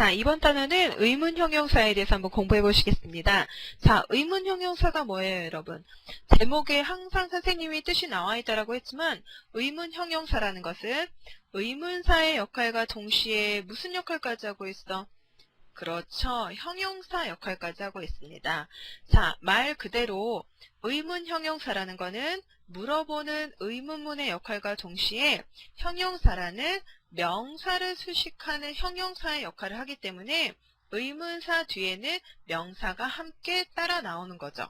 자, 이번 단어는 의문 형용사에 대해서 한번 공부해 보시겠습니다. 자, 의문 형용사가 뭐예요, 여러분? 제목에 항상 선생님이 뜻이 나와 있다라고 했지만 의문 형용사라는 것은 의문사의 역할과 동시에 무슨 역할까지 하고 있어? 그렇죠. 형용사 역할까지 하고 있습니다. 자, 말 그대로 의문 형용사라는 거는 물어보는 의문문의 역할과 동시에 형용사라는 명사를 수식하는 형용사의 역할을 하기 때문에 의문사 뒤에는 명사가 함께 따라 나오는 거죠.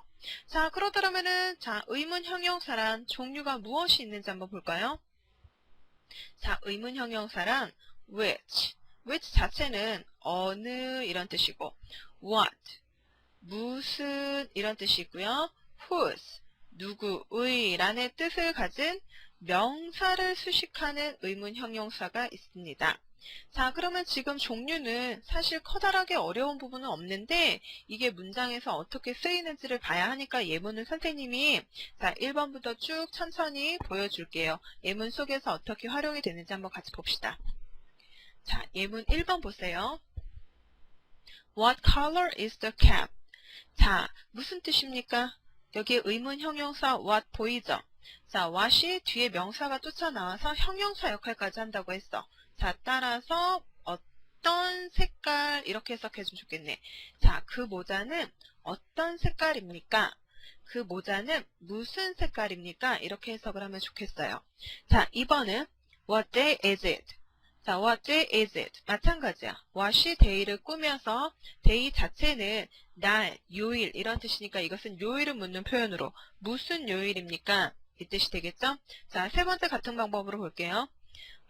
자, 그러더라면은 자, 의문 형용사란 종류가 무엇이 있는지 한번 볼까요? 자, 의문 형용사란 which, which 자체는 어느 이런 뜻이고 what, 무슨 이런 뜻이고요. whose, 누구의 라는 뜻을 가진 명사를 수식하는 의문 형용사가 있습니다. 자, 그러면 지금 종류는 사실 커다랗게 어려운 부분은 없는데 이게 문장에서 어떻게 쓰이는지를 봐야 하니까 예문은 선생님이 자, 1번부터 쭉 천천히 보여줄게요. 예문 속에서 어떻게 활용이 되는지 한번 같이 봅시다. 자, 예문 1번 보세요. What color is the cap? 자, 무슨 뜻입니까? 여기에 의문 형용사 what 보이죠? 자, what이 뒤에 명사가 쫓아나와서 형용사 역할까지 한다고 했어. 자, 따라서 어떤 색깔 이렇게 해석해주면 좋겠네. 자, 그 모자는 어떤 색깔입니까? 그 모자는 무슨 색깔입니까? 이렇게 해석을 하면 좋겠어요. 자, 2번은 What day is it? 자, what day is it? 마찬가지야. what이 day를 꾸며서 day 자체는 날, 요일 이런 뜻이니까 이것은 요일을 묻는 표현으로 무슨 요일입니까? 이 뜻이 되겠죠? 자, 세 번째 같은 방법으로 볼게요.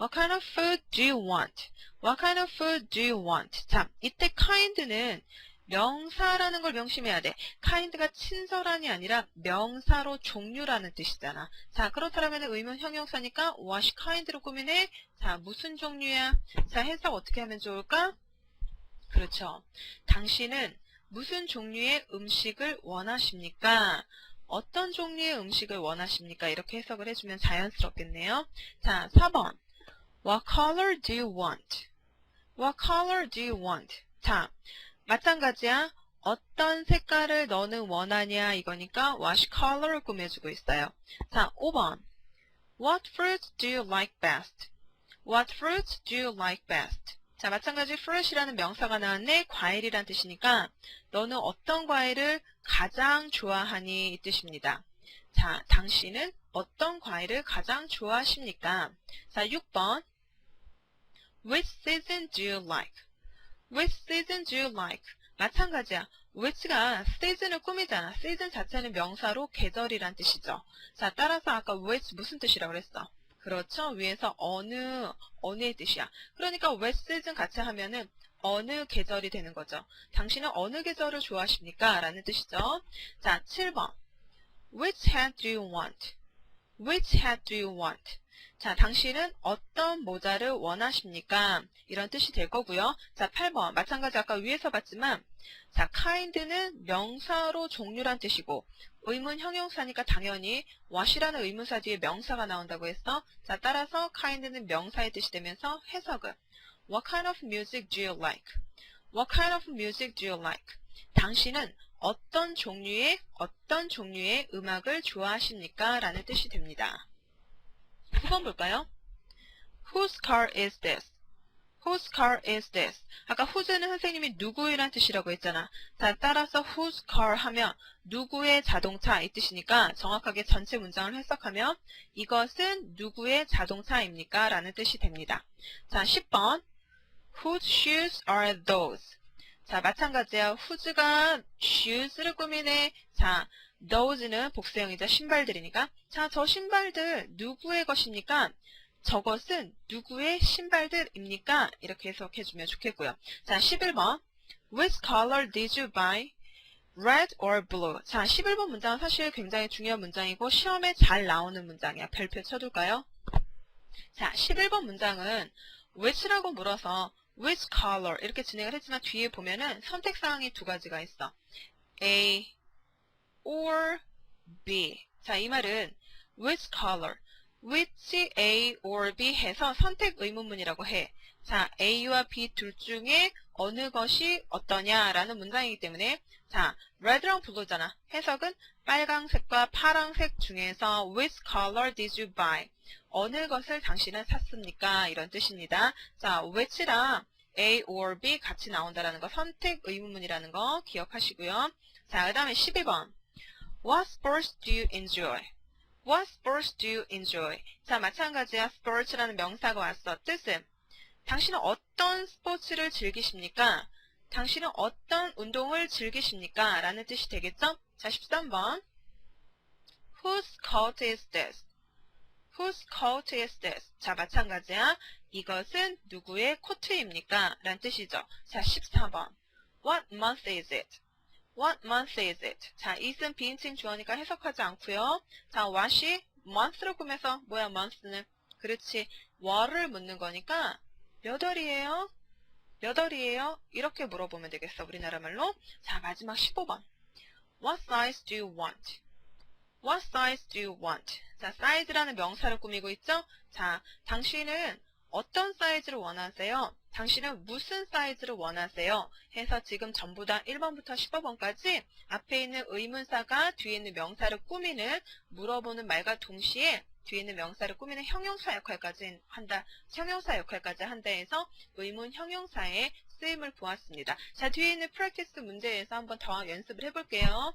What kind of food do you want? What kind of food do you want? 자, 이때 kind는 명사라는 걸 명심해야 돼. kind가 친절한이 아니라 명사로 종류라는 뜻이잖아. 자, 그렇다면 의문 형용사니까 what kind로 꾸미네. 자, 무슨 종류야? 자, 해석 어떻게 하면 좋을까? 그렇죠. 당신은 무슨 종류의 음식을 원하십니까? 어떤 종류의 음식을 원하십니까? 이렇게 해석을 해주면 자연스럽겠네요. 자, 4번. What color do you want? What color do you want? 자, 마찬가지야. 어떤 색깔을 너는 원하냐 이거니까 what color를 꾸며주고 있어요. 자, 5번. What fruits do you like best? What fruits do you like best? 자, 마찬가지 fruit이라는 명사가 나왔네. 과일이란 뜻이니까 너는 어떤 과일을 가장 좋아하니 이 뜻입니다. 자, 당신은 어떤 과일을 가장 좋아하십니까? 자, 6번. Which season do you like? Which season do you like? 마찬가지야. which가 season을 꾸미잖아. season 자체는 명사로 계절이란 뜻이죠. 자, 따라서 아까 which 무슨 뜻이라고 그랬어? 그렇죠. 위에서 어느, 어느의 뜻이야. 그러니까 which season 같이 하면은 어느 계절이 되는 거죠. 당신은 어느 계절을 좋아하십니까? 라는 뜻이죠. 자, 7번. Which hat do you want? Which hat do you want? 자, 당신은 어떤 모자를 원하십니까? 이런 뜻이 될 거고요. 자, 8번. 마찬가지 아까 위에서 봤지만 자, kind는 명사로 종류란 뜻이고 의문 형용사니까 당연히 what이라는 의문사 뒤에 명사가 나온다고 했어. 자, 따라서 kind는 명사의 뜻이 되면서 해석은 What kind of music do you like? What kind of music do you like? 당신은 어떤 종류의 어떤 종류의 음악을 좋아하십니까? 라는 뜻이 됩니다. 9번 볼까요? Whose car is this? Whose car is this? 아까 whose는 선생님이 누구이란 뜻이라고 했잖아. 자, 따라서 whose car 하면 누구의 자동차 이 뜻이니까 정확하게 전체 문장을 해석하면 이것은 누구의 자동차입니까? 라는 뜻이 됩니다. 자, 10번. Whose shoes are those? 자, 마찬가지야. whose가 shoes를 꾸미네. 자, those는 복수형이자 신발들이니까. 자, 저 신발들 누구의 것입니까? 저것은 누구의 신발들입니까? 이렇게 해석해 주면 좋겠고요. 자, 11번. Which color did you buy? Red or blue? 자, 11번 문장은 사실 굉장히 중요한 문장이고 시험에 잘 나오는 문장이야. 별표 쳐둘까요? 자, 11번 문장은 which라고 물어서 which color 이렇게 진행을 했지만 뒤에 보면은 선택 사항이 두 가지가 있어. A or B. 자, 이 말은 which color, which A or B 해서 선택 의문문이라고 해. 자, A와 B 둘 중에 어느 것이 어떠냐라는 문장이기 때문에 자, red랑 blue잖아. 해석은 빨강색과 파랑색 중에서 which color did you buy? 어느 것을 당신은 샀습니까? 이런 뜻입니다. 자, which랑 A or B 같이 나온다라는 거 선택 의문문이라는 거 기억하시고요. 자, 그 다음에 12번. What sports do you enjoy? What sports do you enjoy? 자, 마찬가지야. sports라는 명사가 왔어. 뜻은 당신은 어떤 스포츠를 즐기십니까? 당신은 어떤 운동을 즐기십니까? 라는 뜻이 되겠죠? 자, 13번. Whose coat is this? Whose coat is this? 자, 마찬가지야. 이것은 누구의 코트입니까? 라는 뜻이죠. 자, 14번. What month is it? What month is it? 자, is은 비인칭 주어니까 해석하지 않고요. 자, what이 month로 꾸며서 뭐야 month는? 그렇지. 월을 묻는 거니까 몇 월이에요? 몇 월이에요? 이렇게 물어보면 되겠어. 우리나라 말로. 자, 마지막 15번. What size do you want? What size do you want? 자, size라는 명사를 꾸미고 있죠? 자, 당신은 어떤 사이즈를 원하세요? 당신은 무슨 사이즈를 원하세요? 해서 지금 전부 다 1번부터 15번까지 앞에 있는 의문사가 뒤에 있는 명사를 꾸미는 물어보는 말과 동시에 뒤에 있는 명사를 꾸미는 형용사 역할까지 한다. 형용사 역할까지 한다 해서 의문 형용사의 쓰임을 보았습니다. 자, 뒤에 있는 프랙티스 문제에서 한번 더 연습을 해볼게요.